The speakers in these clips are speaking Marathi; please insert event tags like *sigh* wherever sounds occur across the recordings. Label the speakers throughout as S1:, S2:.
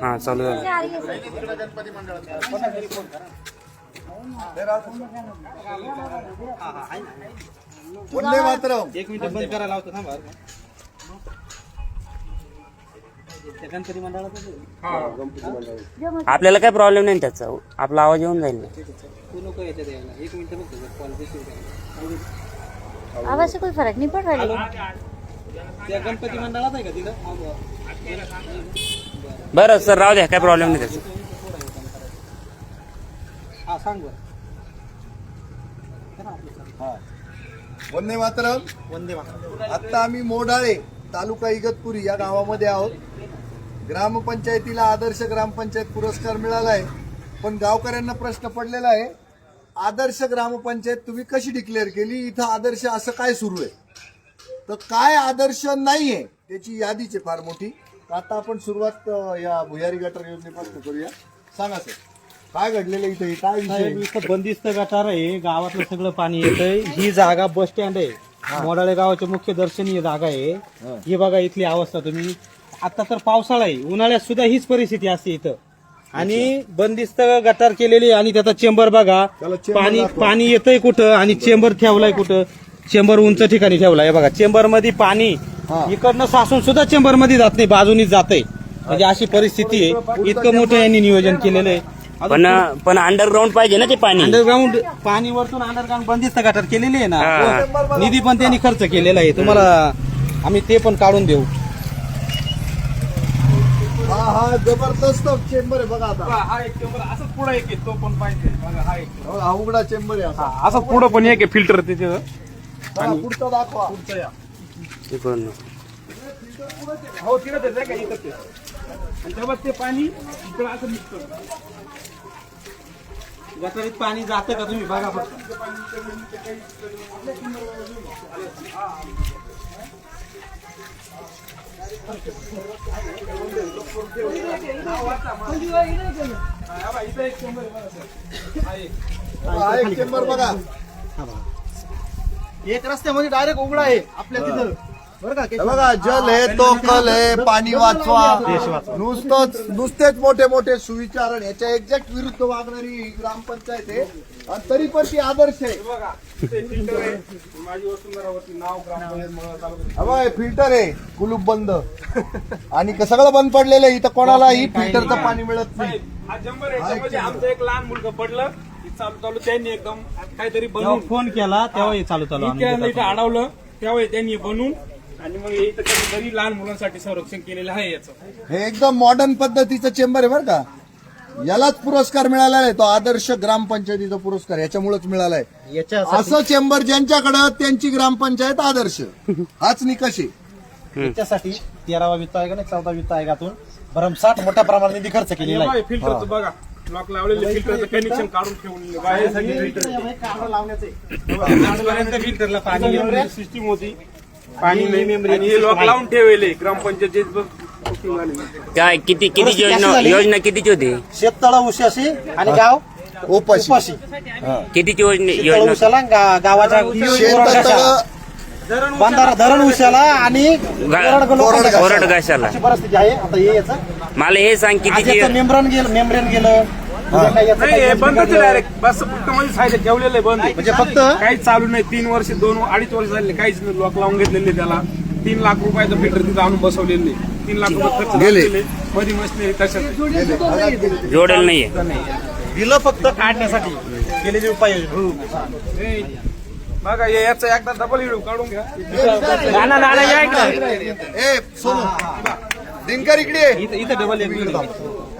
S1: हा चालू झालं.
S2: वंदे मातरम.
S3: एक मिनिट बंद करायला लावतो थांबा त्या गणपती मंडळाचं
S1: आपल्याला काय प्रॉब्लेम नाही त्याचा? आपला आवाज येऊन जाईल ना.
S4: आवाज से कोई फर्क नहीं पड़ रहा है
S3: त्या गणपती मंडळात आहे का तिथं? हा, बरं.
S1: सर राहू द्या काय प्रॉब्लेम नाही त्याचा.
S3: हा सांग बरं. करा आपलं सांग.
S2: वंदे मातरम.
S3: वंदे मातरम.
S2: आता आम्ही मोडाळे तालुका इगतपुरी या गावामध्ये आहोत. ग्रामपंचायतीला आदर्श ग्रामपंचायत पुरस्कार मिळाला आहे पण गावकऱ्यांना प्रश्न पडलेला आहे आदर्श ग्रामपंचायत तुम्ही कशी डिक्लेअर केली? इथं आदर्श असं काय सुरू आहे? तर काय आदर्श नाहीये त्याची यादीच आहे फार मोठी. तर आता आपण सुरुवात अं, या भुयारी गटर योजनेपासून करूया. सांगा सर काय घडलेलं इथे? काय विषय?
S3: साहेब इथं बंदिस्त गटार आहे गावातलं सगळं पाणी येतंय. ही जागा बस स्टँड आहे. मोडाळे गावाची मुख्य दर्शनीय जागा आहे. ही. बघा इथली अवस्था तुम्ही. आता तर पावसाळा आहे. उन्हाळ्यात सुद्धा हीच परिस्थिती असते इथं. आणि बंदिस्त गटार केलेली आहे आणि त्याचा चेंबर बघा.
S2: त्याला
S3: पाणी
S2: दाखवा.
S3: पाणी येतंय कुठं आणि चेंबर ठेवलाय कुठं? चेंबर उंच ठिकाणी ठेवलाय बघा चेंबरमध्ये पाणी. इकडनं सासून सुद्धा चेंबरमध्ये जात नाही बाजूनीच जातंय. म्हणजे अशी परिस्थिती आहे. इतकं मोठं यांनी नियोजन केलेलं आहे.
S1: पण पण अंडरग्राऊंड पाहिजे ना ते पाणी?
S3: अंडरग्राऊंड पाणी वरतून अंडरग्राऊंड बंदिस्त गटार केलेली आहे ना.
S1: हा.
S3: निधी पण त्यांनी खर्च केलेला आहे. तुम्हाला आम्ही ते पण काढून देऊ.
S2: हा हा जबरदस्त चेंबर आहे बघा आता.
S5: हा एक चेंबर असंच पुढे एक आहे, तो पण पाहिजे. बघा हा एक.
S2: उघडा चेंबर आहे असं
S5: पुढं पण एक फिल्टर तिथे.
S2: चला, पुढचा दाखवा.
S1: इकडून
S5: हो तिकडे ते नाही का इथं ते. आणि तेव्हा ते पाणी इकडं असं निघतं
S3: गटारीत पाणी जातं का तुम्ही? बघा फक्त.
S2: हा एक चेंबर बघा.
S3: एक रस्त्यामध्ये डायरेक्ट उघडा आहे आपल्या तिथं. बरं का
S2: हे बघा जल आहे तो कल आहे पाणी वाचवा. नुसतंच नुसतेच मोठे मोठे सुविचारण याच्या एक्झॅक्ट विरुद्ध वागणारी ही ग्रामपंचायत आहे. आणि तरी पण ती आदर्श आहे.
S5: बघा ते फिल्टर आहे. माझी वसुंधरावरती नाव ग्रामपंचायत तालुका
S2: हा हे फिल्टर आहे. कुलूप बंद. आणि क- सगळं बंद पडलेलं आहे. इथं कोणालाही फिल्टरचं पाणी मिळत नाही.
S5: साहेब, हा जंबर आहे
S2: हा.
S5: आमचं एक लहान मुलगा पडलं. चालू चालू त्यांनी एकदम काहीतरी
S3: जेव्हा
S5: बनवून
S3: फोन केला तेव्हा हे चालू चालू
S5: इथं अडवलं तेव्हा त्यांनी बनवून आणि मग हे इथं कधीतरी लहान मुलांसाठी संरक्षण केलेलं आहे याचं.
S2: हे एकदम मॉडर्न पद्धतीचं चेंबर आहे बरं का. यालाच पुरस्कार मिळाला आहे. तो आदर्श ग्रामपंचायतीचा पुरस्कार याच्यामुळेच मिळालाय.
S3: याच्या
S2: असं चेंबर ज्यांच्याकडं त्यांची ग्रामपंचायत आदर्श. हाच निकष आहे.
S3: याच्यासाठी तेरावा वित्त आयोग आणि चौदा वित्त आयोगातून भरमसाठ मोठ्या प्रमाणात निधी खर्च केलेला आहे.
S5: फिल्टरचं बघा. लॉक लावलेलं फिल्टरचं कनेक्शन काढून ठेवलेलं बाहेर सगळी फिल्टर फिल्टरला पाणी सिस्टीम होती. पाणी नाही हे लॉक लावून ठेवले ग्रामपंचायत बुकिंग आली
S1: काय किती किती योजना योजना कितीची होती?
S3: शेततळा उशाशी आणि गाव
S2: उपाशी.
S1: कितीची योजना
S3: उशाला गावाच्या बंधारा धरण उशाला आणि.
S1: कोरड
S3: अशी परिस्थिती आहे. आता हे याचं
S1: मला हे सांग
S3: याचं मेम्ब्रेन गेलं मेम्ब्रेन गेलं.
S5: हे. बंदच डायरेक्ट बस फक्त मध्ये ठेवलेलं आहे बंद.
S3: म्हणजे फक्त
S5: काहीच चालू नाही. तीन वर्ष दोन अडीच वर्ष झाले काहीच नाही. लॉक लावून घेतलेले त्याला. तीन लाख रुपयाचं फिल्टर तिथं आणून बसवलेले. तीन लाख रुपये खर्च
S2: गेले.
S5: मध्ये मशनरी कशात
S1: जोडेल नाहीये.
S3: बिलं फक्त काढण्यासाठी. केलेली
S5: हे, बघा याचा एकदा डबल व्हिडिओ काढून घ्या.
S1: नाना नाना या इकडं.
S2: ए सोनू दिनकर इकडे ये.
S3: इथं इथं डबल एक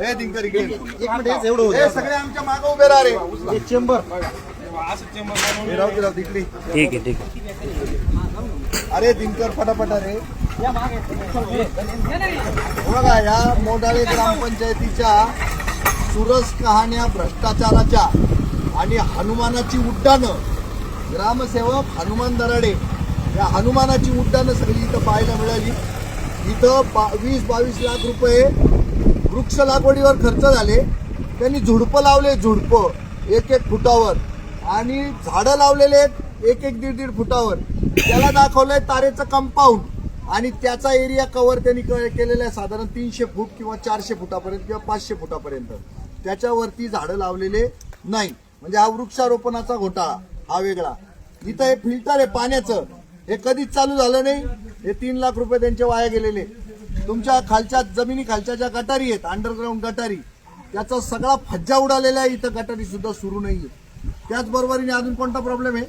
S2: ए दिनकर इकडे.
S3: एक मिनिट हेच एवढं
S2: ए
S3: होतं
S2: सगळे आमच्या मागे उभे राहा रे.
S3: हे चेंबर
S5: असं
S2: राहू दे,
S1: ठीक आहे ठीक आहे.
S2: अरे दिनकर फटाफट रे बघा या मोडाळे ग्रामपंचायतीच्या सुरस कहाण्या भ्रष्टाचाराच्या आणि हनुमानाची उड्डाणं ग्रामसेवक हनुमान दराडे या हनुमानाची उड्डाणं सगळी इथं पाहायला मिळाली. इथं बा वीस बावीस लाख रुपये वृक्ष लागवडीवर खर्च झाले. त्यांनी झुडपं लावले झुडपं एक एक फुटावर. आणि झाडं लावलेले आहेत एक एक दीड दीड फुटावर. त्याला दाखवलंय तारेचं कंपाऊंड आणि त्याचा एरिया कव्हर त्यांनी क- केलेला आहे साधारण तीनशे फूट किंवा चारशे फुटापर्यंत किंवा पाचशे फुटापर्यंत. त्याच्यावरती झाडं लावलेले नाही. म्हणजे हा वृक्षारोपणाचा घोटाळा. हा वेगळा. इथं हे फिल्टर आहे पाण्याचं. हे कधीच चालू झालं नाही. हे तीन लाख रुपये त्यांचे वाया गेलेले. तुमच्या खालच्या जमिनी खालच्या ज्या गटारी आहेत अंडरग्राऊंड गटारी त्याचा सगळा फज्जा उडालेला आहे. इथं गटारी सुद्धा सुरू नाहीये. त्याचबरोबरीने अजून कोणता प्रॉब्लेम आहे?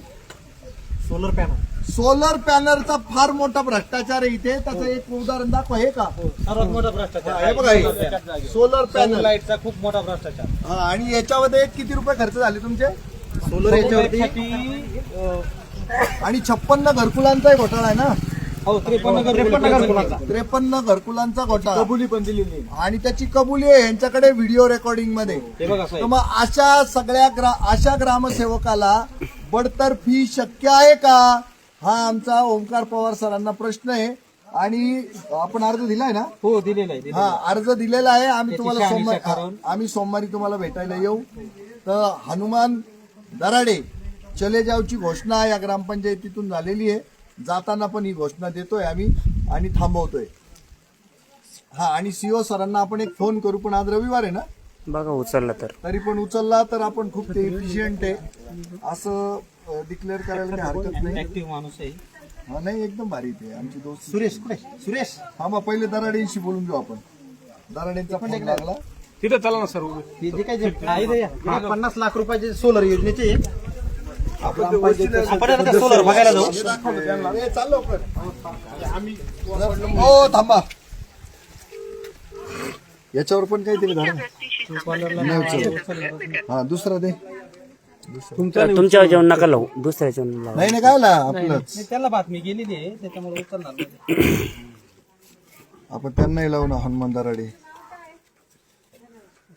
S3: सोलर पॅनल
S2: सोलर पॅनलचा फार मोठा भ्रष्टाचार आहे इथे. त्याचं एक उदाहरण दाखव हे का?
S3: सर्वात मोठा भ्रष्टाचार.
S2: हे बघा हे. सोलर पॅनल
S3: लाईटचा खूप मोठा भ्रष्टाचार.
S2: हा, आणि याच्यामध्ये किती रुपये खर्च झाले तुमचे?
S3: सोलर याच्यावरती.
S2: आणि छप्पन्न घरकुलांचाही घोटाळा आहे ना?
S3: हो त्रेपन्न घरकुलांचा.
S2: त्रेपन्न घरकुलांचा घोटाळा. कबुली पण दिलेली आणि त्याची कबुली आहे यांच्याकडे व्हिडिओ
S3: रेकॉर्डिंगमध्ये.
S2: तर मग अशा सगळ्या ग्रा अशा ग्रामसेवकाला बडतर्फी शक्य आहे का? हा आमचा ओंकार पवार सरांना प्रश्न आहे. आणि आपण अर्ज दिलाय ना?
S3: हो दिलेला आहे
S2: हा अर्ज दिलेला आहे. आम्ही तुम्हाला सोमवारी. आम्ही सोमवारी तुम्हाला भेटायला येऊ. तर हनुमान दराडे चले जावची घोषणा या ग्रामपंचायतीतून झालेली आहे. जाताना पण ही घोषणा देतोय आम्ही आणि थांबवतोय. हा आणि सीओ सरांना आपण एक फोन करू पण आज रविवार आहे ना?
S1: बघा उचलला तर.
S2: तरी पण उचलला तर आपण खूप ते इफिशियंट आहे. असं डिक्लेअर करायला काही हरकत नाही.
S3: ऍक्टिव्ह माणूस आहे.
S2: हा नाही एकदम भारी ते. आमची दोस्त.
S3: सुरेश कुठे? सुरेश.
S2: हा मग पहिले दराडेंशी बोलून घेऊ आपण. दराडेंचा फोन लागला.
S5: तिथं चला ना सर.
S3: हे जे काय जे आहे. हे पन्नास लाख रुपयाचे सोलर योजनेचे आपण आता सोलर बघायला जाऊ.
S2: हो थांबा याच्यावर पण काहीतरी झालं नाही उचललं. हा दुसरा दे
S1: तुमच्या जेवण नका लावू दुसऱ्या जेवण लावू
S2: नाही नाही काय आपलंच
S3: त्याला बातमी गेलेली आहे त्याच्यामुळे उचलणार नाही.
S2: आपण त्यांनाही लावू ना हनुमान दराडे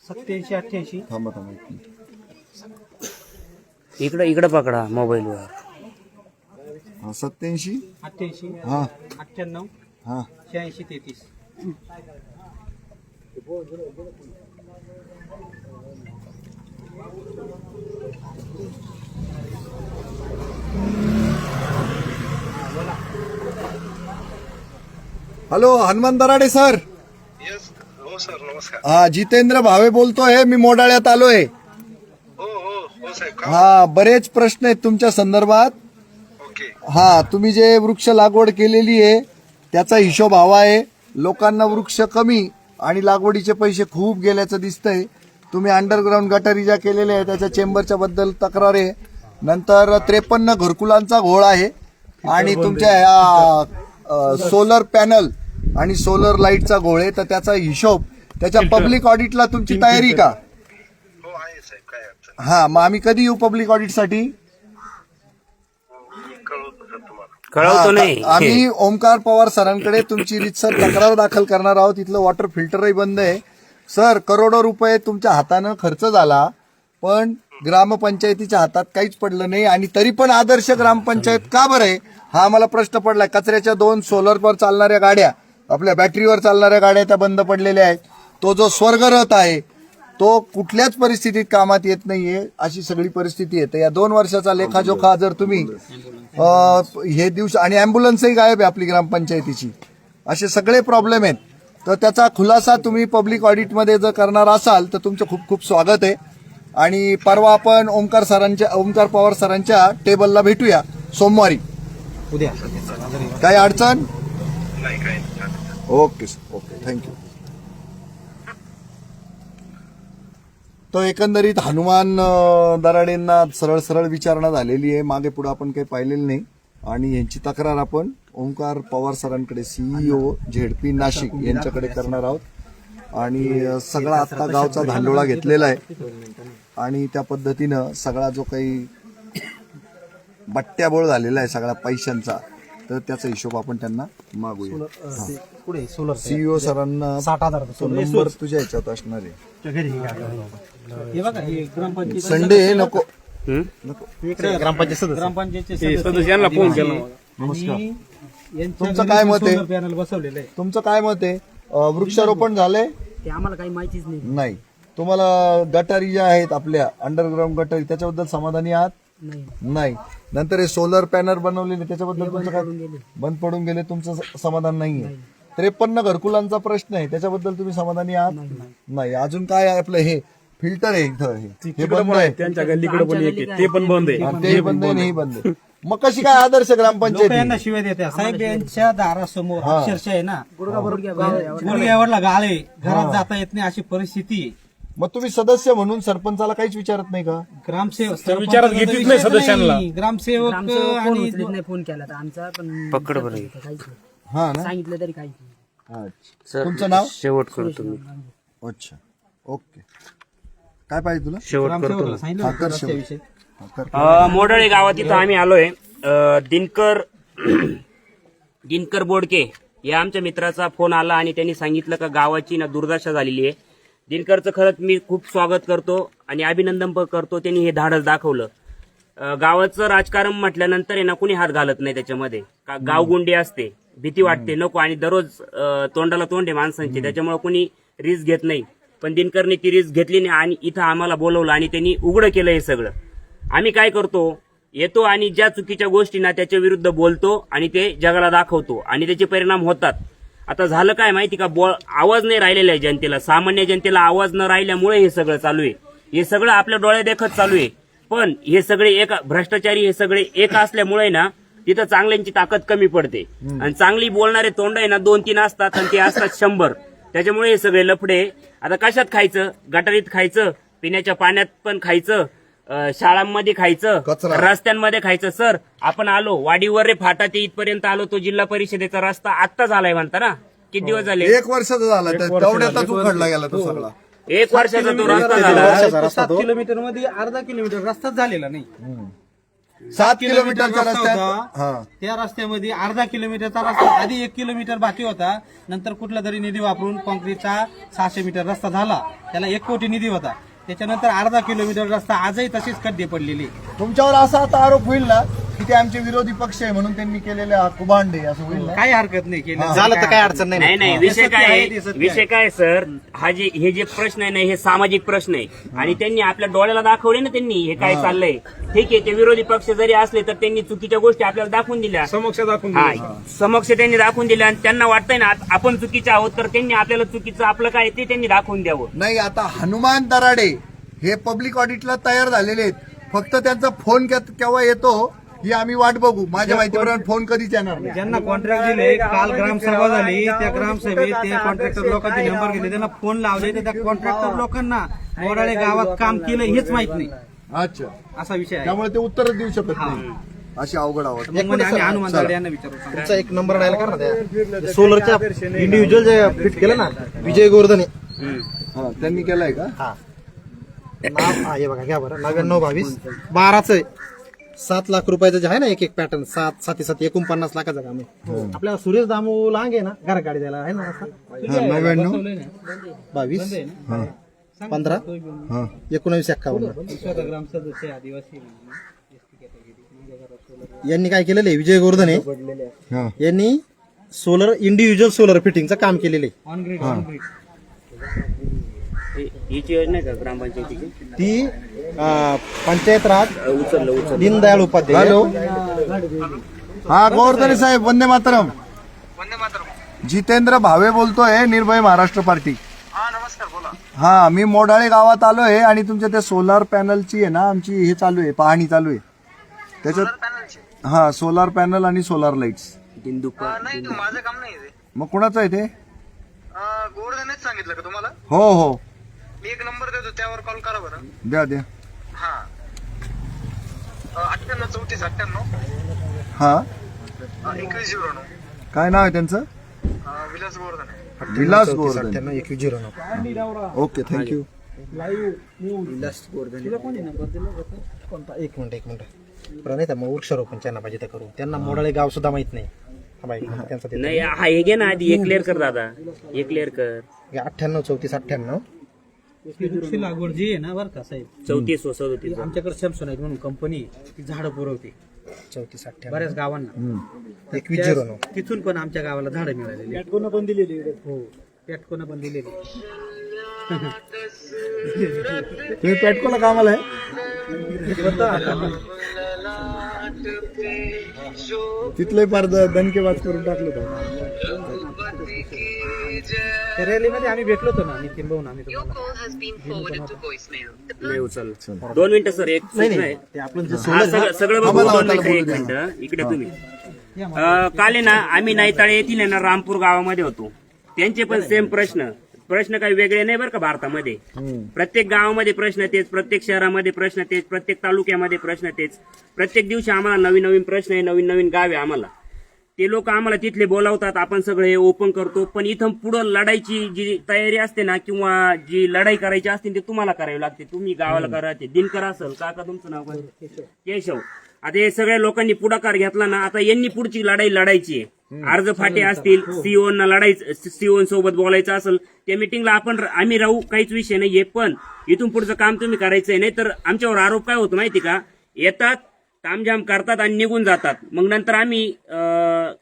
S3: सत्याऐंशी अठ्ठ्याऐंशी.
S2: थांबा थांबा एक मिनिट.
S1: इकडं इकडं पकडा मोबाईलवर.
S2: हा सत्याऐंशी
S3: अठ्ठ्याऐंशी
S2: हा.
S3: अठ्ठ्याण्णव
S2: हा.
S3: शहाऐंशी तेहतीस.
S2: Hello Hanuman Darade sir.
S4: Sir नमस्कार.
S2: हा जितेंद्र भावे बोलतोय मी मोडाळ्यात आलोय.
S4: हो हो हो साहेब का?
S2: हा बरेच प्रश्न आहेत तुमच्या संदर्भात.
S4: ओके.
S2: हा तुम्ही जे वृक्ष लागवड केलेली आहे त्याचा हिशोब हवा आहे. लोकांना वृक्ष कमी आणि लागवडीचे पैसे खूप गेल्याचं दिसतंय. तुम्ही अंडरग्राऊंड गटारी ज्या केलेल्या आहे त्याच्या चेंबरच्या बद्दल तक्रार आहे. नंतर त्रेपन्न घरकुलांचा घोळ आहे. आणि तुमच्या ह्या सोलर पॅनल आणि सोलर लाईटचा आहे तर त्याचा हिशोब त्याच्या पब्लिक ऑडिटला तुमची तयारी का
S4: हो आहे साहेब काय अडचण
S2: हा मग आम्ही कधी येऊ पब्लिक ऑडिटसाठी
S4: नाही. कळवतो सर तुम्हाला.
S1: कळवतो
S2: हा,
S1: नाही.
S2: आम्ही ओमकार पवार सरांकडे तुमची रितसर तक्रार दाखल करणार आहोत. इथलं वॉटर फिल्टरही बंद आहे. सर करोडो रुपये तुमच्या हातानं खर्च झाला पण ग्रामपंचायतीच्या हातात काहीच पडलं नाही आणि तरी पण आदर्श ग्रामपंचायत का बरं आहे? हा आम्हाला प्रश्न पडलाय. कचऱ्याच्या दोन सोलरवर चालणाऱ्या गाड्या आपल्या बॅटरीवर चालणाऱ्या गाड्या त्या बंद पडलेल्या आहेत. तो जो स्वर्गरथ आहे तो कुठल्याच परिस्थितीत कामात येत नाहीये अशी सगळी परिस्थिती आहे तर या दोन वर्षाचा लेखाजोखा जर तुम्ही हे दिवस आणि अँब्युलन्सही गायब आहे आपली ग्रामपंचायतीची. असे सगळे प्रॉब्लेम आहेत. तर त्याचा खुलासा तुम्ही पब्लिक ऑडिटमध्ये जर करणार असाल तर तुमचं खूप खूप स्वागत आहे. आणि परवा आपण ओमकार सरांच्या ओमकार पवार सरांच्या टेबलला भेटूया. सोमवारी.
S3: उद्या.
S2: काही अडचण?
S4: नाही.
S2: ओके सर ओके थँक्यू तो एकंदरीत हनुमान दराडेंना सरळ सरळ विचारणा झालेली आहे. मागे पुढे आपण काही पाहिलेलं नाही. आणि यांची तक्रार आपण ओंकार पवार सरांकडे सीईओ झेडपी नाशिक यांच्याकडे करणार आहोत. आणि सगळा आता गावचा धांडोळा घेतलेला आहे. आणि त्या पद्धतीनं सगळा जो काही बट्ट्याबोळ झालेला आहे सगळ्या पैशांचा तर त्याचा हिशोब आपण त्यांना मागूया.
S3: पुढे सोलर
S2: सीईओ सरांना
S3: साठ हजार
S2: तो नंबर तुझ्या ह्याच्यात असणार आहे.
S3: हे बघा हे ग्रामपंचायत
S2: संडे नको?
S3: ग्रामपंचायत
S5: यांना फोन केला
S2: तुमचं काय मत आहे?
S3: पॅनल बसवलेलं आहे.
S2: तुमचं काय मत आहे? अं, वृक्षारोपण झालंय?
S3: ते आम्हाला काही माहितीच नाही.
S2: नाही. तुम्हाला गटारी ज्या आहेत आपल्या अंडरग्राऊंड गटारी त्याच्याबद्दल समाधानी आहात? नाही. नंतर हे सोलर पॅनल बनवलेले त्याच्याबद्दल तुमचं काय बंद पडून गेले तुमचं स- समाधान नाहीये. त्रेपन्न घरकुलांचा प्रश्न आहे त्याच्याबद्दल तुम्ही समाधानी आहात? नाही अजून काय आहे आपलं हे? फिल्टर आहे इथं हे. हे बंद आहे.
S5: त्यांच्या गल्लीकडे पण एक आहे. ते पण बंद आहे.
S2: ते बंद आहे आणि हे बंद आहे. मग कशी काय आदर्श
S3: लोक
S2: ग्रामपंचायत
S3: यांना शिवाय देतात. साहेब यांच्या दारासमोर अक्षरशः आहे ना गुडघ्यावरला गाळ आहे. घरात जाता येत नाही अशी परिस्थिती आहे.
S2: मग तुम्ही सदस्य म्हणून सरपंचाला काहीच विचारत नाही का
S3: ग्रामसेवक
S5: विचारात
S3: सरपंचाचा
S5: घेतलीच
S3: विषयच
S5: नाही सदस्यांना.
S3: नाही. ग्रामसेवक आणि
S6: नाही फोन केला तर आमचा पण
S1: पकड बरं हे.
S6: काहीच नाही.
S2: हा ना
S6: सांगितलं तरी
S2: अच्छा
S1: सर,
S2: तुमचं नाव
S1: शेवट करतो मी
S2: अच्छा ओके काय पाहिजे तुला
S1: शेवट करतो
S3: ग्रामसेवकला सांगितलं होतं
S2: कर शेवट.
S3: रस्त्याविषयी.
S2: हा, कर.
S1: अ, मोडाळे गावात इथं आम्ही आलोय अ, दिनकर दिनकर बोडके या आमच्या मित्राचा फोन आला आणि त्यांनी सांगितलं का गावाची ना दुर्दशा झालेली आहे दिनकरचं खरंच मी खूप स्वागत करतो आणि अभिनंदन पण करतो. त्यांनी हे धाडस दाखवलं. गावाचं राजकारण म्हटल्यानंतर आहे ना कुणी हात घालत नाही त्याच्यामध्ये. का गावगुंडी असते भीती वाटते नको. आणि दररोज तोंडाला तोंड आहे माणसांचे त्याच्यामुळे कुणी रिस्क घेत नाही. पण दिनकरने ती रिस्क घेतली नाही आणि इथं आम्हाला बोलवलं आणि त्यांनी उघडं केलं हे सगळं. आम्ही काय करतो येतो आणि ज्या चुकीच्या गोष्टी ना त्याच्या विरुद्ध बोलतो आणि ते जगाला दाखवतो. आणि त्याचे परिणाम होतात. आता झालं काय माहिती का? बो आवाज नाही राहिलेला आहे जनतेला. सामान्य जनतेला आवाज न राहिल्यामुळे हे सगळं चालू आहे. हे सगळं आपल्या डोळ्या देखत चालू आहे. पण हे सगळे एक भ्रष्टाचारी हे सगळे एक असल्यामुळे ना तिथं चांगल्यांची ताकद कमी पडते. आणि चांगली बोलणारे तोंड आहे ना दोन तीन असतात आणि ते असतात शंभर. त्याच्यामुळे हे सगळे लफडे. आता कशात खायचं? गटारीत खायचं? पिण्याच्या पाण्यात पण खायचं? शाळांमध्ये खायचं
S2: कचरा.
S1: रस्त्यांमध्ये खायचं. सर आपण आलो वाडीवर रे फाटा ते इथपर्यंत आलो तो जिल्हा परिषदेचा रस्ता आत्ता झालाय म्हणता ना? किती दिवस झाले?
S2: एक वर्षाचा झाला तेवढ्यातच गेला तो सगळा.
S1: एक वर्षाचा तो रस्ता झाला.
S3: सात किलोमीटरमध्ये अर्धा किलोमीटर रस्ताच झालेला नाही.
S2: सात किलोमीटरच्या
S3: रस्ता
S2: रस्त्यात
S3: होता.
S2: हा.
S3: त्या रस्त्यामध्ये अर्धा किलोमीटरचा रस्ता आधी एक किलोमीटर बाकी होता. नंतर कुठला तरी निधी वापरून कॉन्क्रीटचा सहाशे मीटर रस्ता झाला. त्याला एक कोटी निधी होता. त्याच्यानंतर अर्धा किलोमीटर रस्ता आजही तशीच खड्डे पडलेली.
S2: तुमच्यावर असा आता आरोप होईल ना की ते आमचे विरोधी पक्ष आहे म्हणून त्यांनी केलेले हा कुभांडे असं होईल ना?
S3: काही हरकत नाही केली.
S7: झालं तर काय अडचण नाही
S1: नाही नाही विषय काय
S3: आहे,
S1: विषय काय आहे, सर? हा जे हे जे प्रश्न आहे ना हे सामाजिक प्रश्न आहे. आणि त्यांनी आपल्या डोळ्याला दाखवले ना त्यांनी हे काय चाललंय. ठीक आहे ते विरोधी पक्ष जरी असले तर त्यांनी चुकीच्या गोष्टी आपल्याला दाखवून दिल्या.
S5: समक्ष दाखवून
S1: हा. समक्ष त्यांनी दाखवून दिल्या आणि त्यांना वाटतंय ना आपण चुकीचे आहोत तर त्यांनी आपल्याला चुकीचं आपलं काय आहे ते त्यांनी दाखवून द्यावं.
S2: नाही आता हनुमान दराडे हे पब्लिक ऑडिटला तयार झालेले आहेत. फक्त त्यांचा फोन के- केव्हा येतो? ही आम्ही वाट बघू. माझ्या माहितीप्रमाणे फोन कधीच येणार नाही.
S3: ज्यांना कॉन्ट्रॅक्ट दिले काल ग्रामसभा झाली त्या ग्रामसभेत ते कॉन्ट्रॅक्टर लोकांचे नंबर घेतले त्यांना फोन लावले तर त्या कॉन्ट्रॅक्टर लोकांना. मोराळे गावात काम केलं हेच माहीत नाही.
S2: अच्छा.
S3: असा विषय आहे.
S2: त्यामुळे ते उत्तरच देऊ शकत नाही. अशी अवघड आवाज.
S3: मग म्हणे आम्ही हनुमान दाडे यांना विचारू. सांगा.
S7: तुमचा एक नंबर डायल कर ना त्या. सोलरच्या इंडिव्हिज्युअल जे फिट केलं ना विजय गोवर्धने.
S2: हा त्यांनी केलाय का?
S7: नाव हा हे बघा घ्या बरं. नव्याण्णव बावीस बाराच आहे. सात लाख रुपयाचं जे आहे ना एक एक पॅटर्न सात साती सात एकोणपन्नास लाखाचं काम आहे. आपल्याला सुरेश दामू लांग आहे ना घर गाडी द्यायला आहे ना?
S2: हा, नव्याण्णव.
S7: बावीस.
S2: हा.
S7: पंधरा.
S2: हा.
S7: एकोणावीस एक्कावन्न.
S3: आहे, आदिवासी
S7: यांनी काय केलेलं आहे? विजय गोवर्धने
S2: हा.
S7: यांनी सोलर इंडिव्हिज्युअल सोलर फिटिंगचं काम केलेलं आहे.
S3: ऑन ग्रीड ऑन ग्रीड
S1: ही- हीची योजना आहे का ग्रामपंचायतीची?
S7: ती अं, पंचायत राज
S1: उचललं उचललं.
S7: दीनदयाळ उपाध्याय.
S2: हॅलो. हा गोवर्धने साहेब वंदे मातरम.
S4: वंदे मातरम.
S2: जितेंद्र भावे बोलतोय निर्भय महाराष्ट्र पार्टी.
S4: हा नमस्कार बोला.
S2: हा मी मोडाळे गावात आलोय आणि तुमच्या त्या सोलार पॅनलची आहे ना आमची हे चालू आहे पाहणी चालू आहे. त्याच्यात
S4: पॅनलचे?
S2: हा सोलार पॅनल आणि सोलार लाईट्स.
S1: दिंदुका
S4: नाही तू माझं काम नाही ते.
S2: मग कुणाचं आहे ते?
S4: गोवर्धनच सांगितलं का तुम्हाला?
S2: हो हो.
S4: मी एक नंबर देतो त्यावर कॉल करा बरं.
S2: द्या द्या.
S4: हा. अठ्ठ्याण्णव चौतीस अठ्ठ्याण्णव.
S2: हा.
S4: एकवीस झिरो नऊ.
S2: काय नाव आहे त्यांचं?
S4: अं, विलास गोवर्धन
S2: विलास गोवर्धन
S7: अठ्ठ्याण्णव एकवीस झिरो नऊ.
S2: ओके थँक्यू
S7: एक मिनिट एक मिनिट. बरं नाही तर मग वृक्षारोपण त्यांना पाहिजे तर करू. त्यांना मोडाळे गाव सुद्धा माहीत नाही. हा बाई, त्यांचा ते
S1: नाही हा हे घे ना आधी. एक क्लिअर कर दादा. एक क्लिअर कर.
S7: अठ्ठ्याण्णव चौतीस अठ्ठ्याण्णव.
S3: वृक्ष लागवड जी आहे ना बरं का साहेब?
S1: चौतीस व सदोतीस.
S3: आमच्याकडे सॅमसोनाईट म्हणून कंपनी ती झाडं पुरवते.
S7: चौतीस अठ्ठ्याण्णव.
S3: बऱ्याच गावांना.
S7: एकवीस झिरो नऊ.
S3: तिथून पण आमच्या गावाला झाडं मिळालेली पेटकोनं पण दिलेली हो पेटकोनं पण दिलेली
S2: तुम्ही पेटकोला कामाला आहे? तिथलंही फार द- दणकेबाज करून टाकलं होतं.
S3: रॅलीमध्ये आम्ही भेटलो होतो ना नितीन भाऊ आम्ही
S1: दोन मिनिटं सर. एक सूचना आहे.
S7: ते आपण जे
S1: सगळं एक मिनिटं इकडे तुम्ही. काल आहे ना आम्ही नाईताळे येथील आहे ना रामपूर गावामध्ये होतो. त्यांचे पण सेम प्रश्न. प्रश्न काही वेगळे नाही बरं का भारतामध्ये. प्रत्येक गावामध्ये प्रश्न तेच प्रत्येक शहरामध्ये प्रश्न तेच प्रत्येक तालुक्यामध्ये प्रश्न तेच. प्रत्येक दिवशी आम्हाला नवीन नवीन प्रश्न आहे नवीन नवीन गाव आहे आम्हाला. ते लोक आम्हाला तिथले बोलावतात आपण सगळे ओपन करतो पण इथं पुढं लढाईची जी तयारी असते ना किंवा जी लढाई करायची असते ते तुम्हाला करावी लागते. तुम्ही गावाला करा ते. दिनकर असेल काका तुमचं नाव काय? केशव. आता हे सगळ्या लोकांनी पुढाकार घेतला ना आता यांनी पुढची लढाई लढायची आहे. अर्ज फाटे असतील सीओ ना लढायचं सीओ सोबत बोलायचं असेल त्या मिटिंगला आपण आम्ही राहू काहीच विषय नाहीये पण इथून पुढचं काम तुम्ही करायचंय नाही तर आमच्यावर आरोप काय होतो माहिती का? येतात तामझाम करतात आणि निघून जातात. मग नंतर आम्ही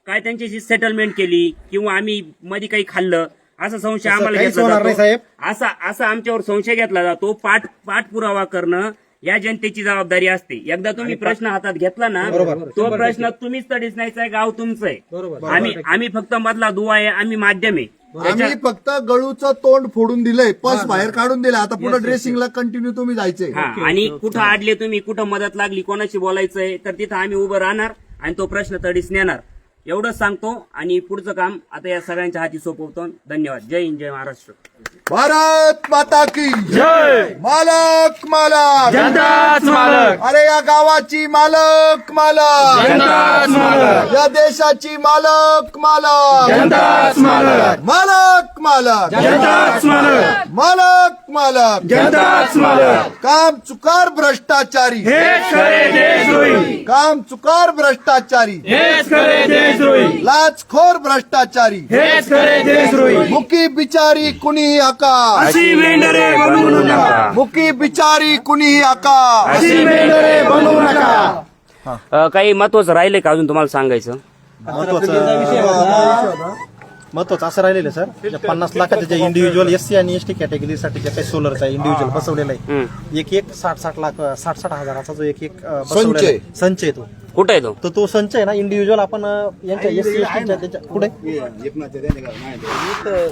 S1: काय त्यांच्याशी सेटलमेंट केली किंवा आम्ही मध्ये काही खाल्लं असा संशय आम्हाला
S7: काहीच
S1: घेतला
S7: होणार नाही,
S1: जातो.
S7: साहेब.
S1: असा असा आमच्यावर संशय घेतला जातो. पाठ पाठपुरावा करणं या जनतेची जबाबदारी असते. एकदा तुम्ही प्रश्न हातात घेतला ना तो प्रश्न तुम्हीच तडीच नाहीचा आहे गाव तुमचं आहे. आम्ही आम्ही फक्त मधला दुवा आहे आम्ही माध्यम आहे.
S2: आम्ही फक्त गळूचं तोंड फोडून दिलंय पस बाहेर काढून दिलं. आता पुढे ड्रेसिंगला कंटिन्यू तुम्ही जायचंय.
S1: हा आणि कुठं आडले तुम्ही कुठं मदत लागली कोणाशी बोलायचंय तर तिथं आम्ही उभं राहणार आणि तो प्रश्न तडीस नेणार. एवढंच सांगतो आणि पुढचं काम आता या सगळ्यांच्या हाती सोपवतो. धन्यवाद. जय हिंद जय महाराष्ट्र.
S2: भारत माता की मालक मालक। अरे या गावाची मालक मालक। या देशाची मालक मालक। मालक। मालक मालक। मालक। काम चुकार भ्रष्टाचारी। काम चुकार भ्रष्टाचारी। लाचखोर भ्रष्टाचारी। मुकी बिचारी कुणी? आका मुकी बिचारी कुणी आका
S1: अं, काही महत्वाचं राहिलंय का अजून तुम्हाला सांगायचं?
S7: महत्वाचं असं राहिलेलं सर. ज्या पन्नास लाखाच्या ज्या इंडिव्हिज्युअल एस सी आणि एस टी कॅटेगरीसाठी जे काही सोलरचा इंडिव्हिज्युअल बसवलेला आहे एक एक साठ साठ लाख साठ साठ हजाराचा जो एक एक अं, बसवलेला आहे. संच आहे तो.
S1: कुठं आहे तो?
S7: तर तो संच आहे ना इंडिव्हिज्युअल आपण अं, यांच्या एस सी त्याच्या पुढे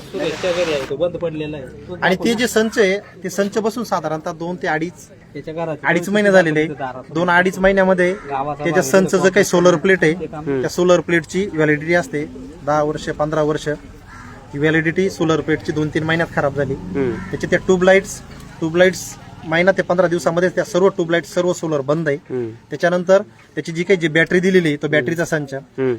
S3: सुरेशच्या घरी आहे तो बंद पडलेला आहे. तो
S7: आणि ते जे संच आहे ते संच बसून साधारणतः दोन ते अडीच
S3: त्याच्या घरात
S7: अडीच महिने झालेले आहे. दोन अडीच महिन्यामध्ये त्याच्या संच जे काही सोलर प्लेट आहे त्या सोलर प्लेटची व्हॅलिडिटी असते. दहा वर्ष पंधरा वर्ष. ती व्हॅलिडिटी सोलर प्लेटची दोन तीन महिन्यात खराब झाली. त्याचे त्या ट्यूबलाइट्स ट्यूबलाइट्स महिना ते पंधरा दिवसामध्ये त्या सर्व ट्यूबलाइट सर्व सोलर बंद आहे. त्याच्यानंतर त्याची जी काही जी बॅटरी दिलेली आहे तो बॅटरीचा संच.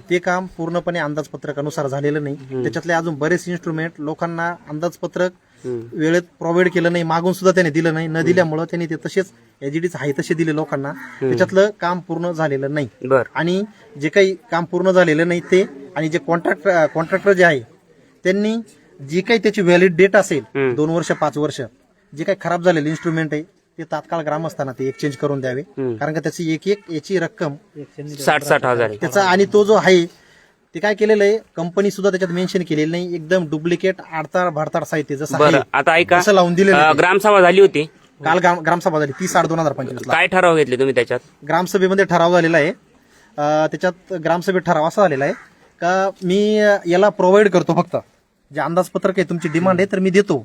S7: ते काम पूर्णपणे अंदाजपत्रकानुसार झालेलं नाही. त्याच्यातले अजून बरेच इन्स्ट्रुमेंट लोकांना अंदाजपत्रक वेळेत प्रोव्हाइड केलं नाही मागून सुद्धा त्याने दिलं नाही. न दिल्यामुळं त्यांनी ते तसेच एजीडीच आहे तसे दिले लोकांना. त्याच्यातलं काम पूर्ण झालेलं नाही. आणि जे काही काम पूर्ण झालेलं नाही ते आणि जे कॉन्ट्रॅक्ट कॉन्ट्रॅक्टर जे आहे त्यांनी जी काही त्याची व्हॅलिड डेट असेल दोन वर्ष पाच वर्ष जे काही खराब झालेले इन्स्ट्रुमेंट आहे ते तात्काळ ग्रामस्थांना ते एक्सचेंज करून द्यावे. कारण का त्याची एक एक याची रक्कम
S1: साठ साठ हजार.
S7: त्याचा आणि तो जो आहे ते काय केलेलं आहे कंपनी सुद्धा त्याच्यात मेन्शन केलेलं नाही. एकदम डुप्लिकेट आडताळ भारताळ साहित्य जसं
S1: आता ऐका.
S7: लावून दिलेलं.
S1: ग्रामसभा झाली होती.
S7: काल ग्राम- ग्रामसभा झाली. तीस आठ दोन हजार पंचवीस
S1: काय ठराव घेतले तुम्ही त्याच्यात?
S7: ग्रामसभेमध्ये ठराव झालेला आहे. त्याच्यात ग्रामसभेत ठराव असा झालेला आहे का मी याला प्रोव्हाइड करतो फक्त. जे अंदाजपत्रक आहे तुमची डिमांड आहे तर मी देतो.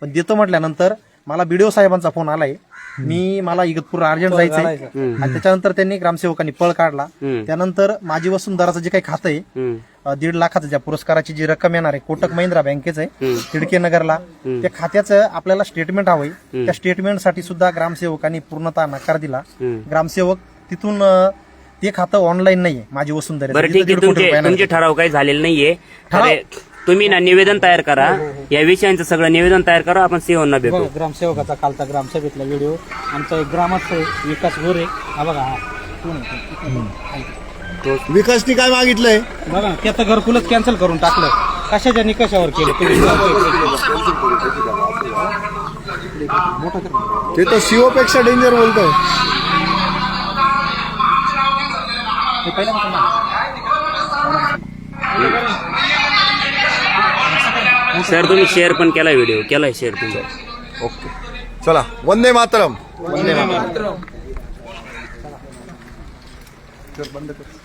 S7: पण देतो म्हटल्यानंतर मला बीडीओ साहेबांचा फोन आलाय. मी मला इगतपूर अर्जंट जायचंय. आणि त्याच्यानंतर त्यांनी ग्रामसेवकांनी पळ काढला. त्यानंतर माझी वसुंधराचं जे काही खातं आहे दीड लाखाचं ज्या पुरस्काराची जी रक्कम येणार आहे कोटक महिंद्रा बँकेचं आहे तिडके नगरला त्या खात्याचं आपल्याला स्टेटमेंट हवंय. त्या स्टेटमेंटसाठी सुद्धा ग्रामसेवकांनी पूर्णतः नकार दिला. ग्रामसेवक तिथून ते खातं ऑनलाईन नाहीये माझी वसुंधरा.
S1: तुमचे ठराव काही झालेले नाहीये. तुम्ही ना निवेदन तयार करा. या विषयांचं सगळं निवेदन तयार करा. आपण सीओना भेटू.
S3: ग्रामसेवकाचा कालचा ग्रामसभेतला व्हिडिओ आमचा एक ग्रामस्थ आहे विकास गोरे. हा बघा हा. कोण आहे तो?
S2: विकासनी काय मागितलंय?
S3: बघा ना, त्याचं घरकुलच कॅन्सल करून टाकलं. कशाच्या निकषावर केलं? तुम्ही *laughs*
S2: ते तर सीओ पेक्षा डेंजर बोलतोय.
S1: सर तुम्ही शेअर पण केलाय व्हिडिओ केलाय शेअर तुम्ही.
S2: ओके. चला वंदे मातरम. कर बंद कर.